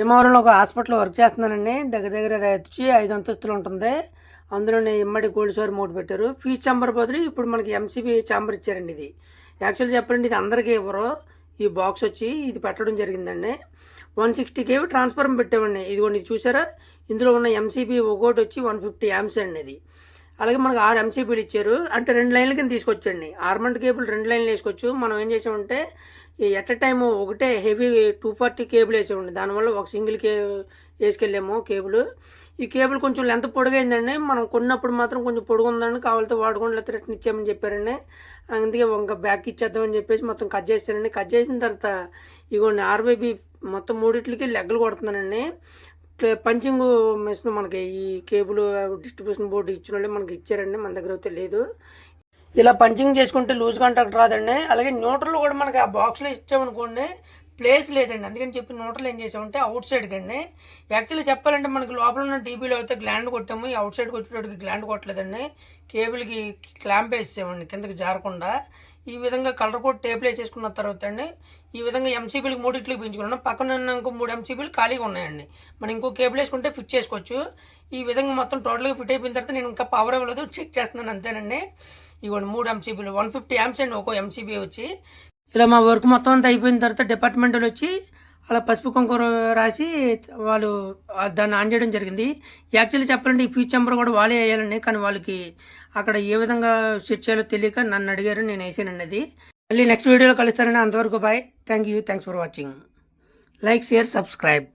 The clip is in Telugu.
భీమవరంలో ఒక హాస్పిటల్లో వర్క్ చేస్తున్నానండి. దగ్గర దగ్గర వచ్చి ఐదు అంతస్తులు ఉంటుంది. అందులోనే ఇమ్మడి గోల్డ్ స్టోర్ మూడు పెట్టారు. ఫీజ్ ఛాంబర్ బదులు ఇప్పుడు మనకి ఎంసీబీ ఛాంబర్ ఇచ్చారండి ఇది. యాక్చువల్ చెప్పండి ఇది అందరికీ ఇవ్వరు. ఈ బాక్స్ వచ్చి ఇది పెట్టడం జరిగిందండి. వన్ సిక్స్టీ కేవి ట్రాన్స్ఫార్మ్ పెట్టామండి. ఇదిగోండి చూసారా? ఇందులో ఉన్న ఎంసీబీ ఒకటి వచ్చి వన్ ఫిఫ్టీ యామ్స్ అండి ఇది. అలాగే మనకు ఆరు ఎంసీబీలు ఇచ్చారు. అంటే రెండు లైన్ల కింద తీసుకొచ్చండి. ఆర్మండ్ కేబుల్ రెండు లైన్లు వేసుకోవచ్చు. మనం ఏం చేసామంటే ఎట్ ఎ టైము ఒకటే హెవీ టూ ఫార్టీ కేబుల్ వేసామండి. దానివల్ల ఒక సింగిల్ కే వేసుకెళ్ళాము కేబుల్. ఈ కేబుల్ కొంచెం లెంత్ పొడుగైందండి. మనం కొన్నప్పుడు మాత్రం కొంచెం పొడుగు ఉందండి కావాలితే వాడుకోండి లేకపోతే రిటర్న్ ఇచ్చామని చెప్పారండి. అందుకే ఇంకా బ్యాక్ ఇచ్చేద్దామని చెప్పేసి మొత్తం కట్ చేస్తానండి కట్ చేసిన తర్వాత ఇగోండి ఆర్బీబీ మొత్తం మూడిట్లకి లెగ్గలు కొడుతున్నానండి. పంచింగ్ మెషిన్ మనకి ఈ కేబుల్ డిస్ట్రిబ్యూషన్ బోర్డు ఇచ్చిన వాళ్ళు మనకి ఇచ్చారండి మన దగ్గర అయితే లేదు. ఇలా పంచింగ్ చేసుకుంటే లూజ్ కాంట్రాక్ట్ రాదండి. అలాగే న్యూట్రల్ కూడా మనకి ఆ బాక్స్లో ఇచ్చామనుకోండి ప్లేస్ లేదండి. అందుకని చెప్పి నోటలు ఏం చేసామంటే అవుట్ సైడ్ కండి. యాక్చువల్లీ చెప్పాలంటే మనకి లోపల ఉన్న టీబీలో అయితే గ్లాండ్ కొట్టాము. ఈ అవుట్ సైడ్కి వచ్చేటోడికి గ్లాండ్ కొట్టలేదండి. కేబుల్కి క్లాంప్ వేసామండి కిందకి జారకుండా. ఈ విధంగా కలర్ కోడ్ టేప్ వేసేసుకున్న తర్వాత అండి ఈ విధంగా ఎంసీబీలకి మూడిట్లకి పెంచుకున్నాం పక్కన ఉన్న ఇంకో మూడు ఎంసీబీలు ఖాళీగా ఉన్నాయండి. మనం ఇంకో కేబుల్ వేసుకుంటే ఫిట్ చేసుకోవచ్చు. ఈ విధంగా మొత్తం టోటల్గా ఫిట్ అయిపోయిన తర్వాత నేను ఇంకా పవర్ ఇవ్వలేదు. చెక్ చేస్తున్నాను అంతేనండి. ఇవ్వండి మూడు ఎంసీబీలు వన్ ఫిఫ్టీ ఎంసీ అండి ఒక్కో ఎంసీబీ వచ్చి. ఇలా మా వర్క్ మొత్తం అంతా అయిపోయిన తర్వాత డిపార్ట్మెంట్ వచ్చి అలా పసుపు కుంకుమ రాసి వాళ్ళు దాన్ని ఆన్ చేయడం జరిగింది. యాక్చువల్లీ చెప్పాలంటే ఈ ఫ్యూచర్ నెంబర్ కూడా వాళ్ళే వేయాలండి కానీ వాళ్ళకి అక్కడ ఏ విధంగా సెట్ చేయాలో తెలియక నన్ను అడిగారు నేను వేసానండి అది మళ్ళీ నెక్స్ట్ వీడియోలో కలుస్తానండి. అంతవరకు bye thank you thanks for watching like share subscribe